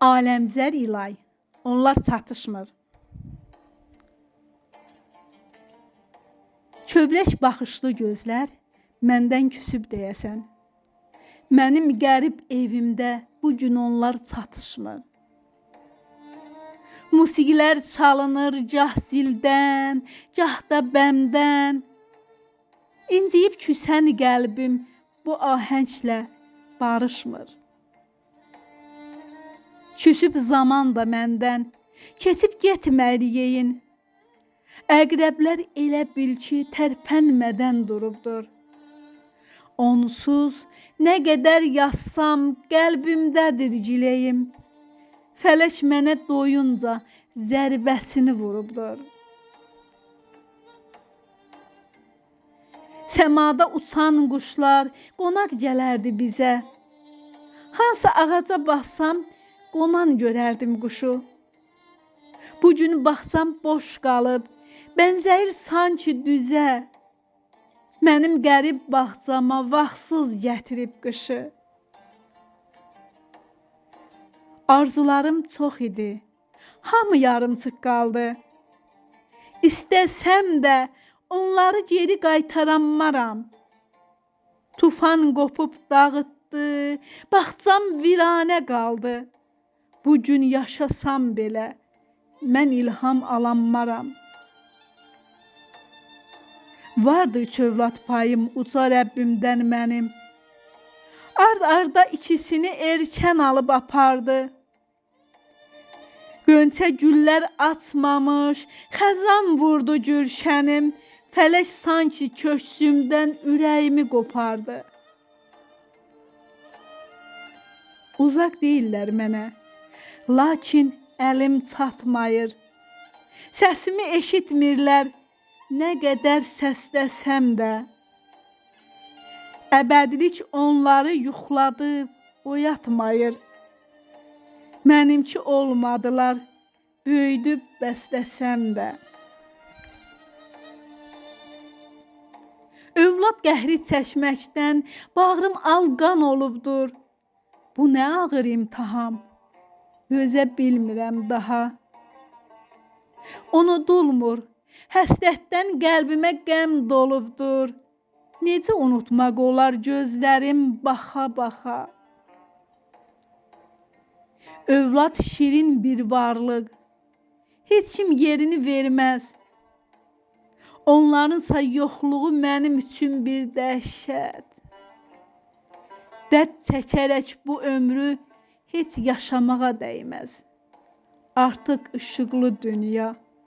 Aləmzər İlay, onlar çatışmır. Kövrək baxışlı gözlər məndən küsüb deyəsən. Mənim qərib evimdə bu gün onlar çatışmır. Musiqilər çalınır gah zildən, gah da bəmdən. İnciyib küsən qəlbim bu ahənglə barışmır. Küsüb zaman da məndən, keçib getmər yeyin. Əqrəblər elə bil ki, tərpənmədən durubdur. Onsuz nə qədər yazsam, qəlbimdədir giləyim. Fələk mənə doyunca zərbəsini vurubdur. Səmada uçan quşlar qonaq gələrdi bizə. Hansı ağaca bassam, qonan görərdim quşu. Bu gün baxsam boş qalıb, bənzəyir sanki düzə. Mənim qərib bağçama vaxtsız gətirib qışı. Arzularım çox idi, hamı yarımçıq qaldı. İstəsəm də onları geri qaytarammaram. Tufan qopub dağıtdı, bağçam viranə qaldı. Bu gün yaşasam belə mən ilham alanmaram. Vardı üç övlad payım uca Rəbbimdən mənim. Ard-arda ikisini erkən alıb apardı. Gönçə güllər açmamış, xəzan vurdu gülşənim. Fələk sanki köksümdən ürəyimi qopardı. Uzaq deyillər mənə. Lakin əlim çatmayır. Səsimi eşitmirlər, nə qədər səsləsəm də. Əbədilik onları yuxladıb oyatmayır. Mənimki olmadılar, böyüdüb bəsləsəm də. Övlad qəhri çəkməkdən bağrım alqan olubdur. Bu nə ağır imtahan. Dözə bilmirəm daha. Unudulmur, həsrətdən qəlbimə qəm dolubdur. Necə unutmaq olar gözlərim baxa-baxa. Övlad şirin bir varlıq. Heç kim yerini verməz. Onlarınsa yoxluğu mənim üçün bir dəhşət. Dərd çəkərək bu ömrü heç yaşamağa dəyməz. Artıq işıqlı dünya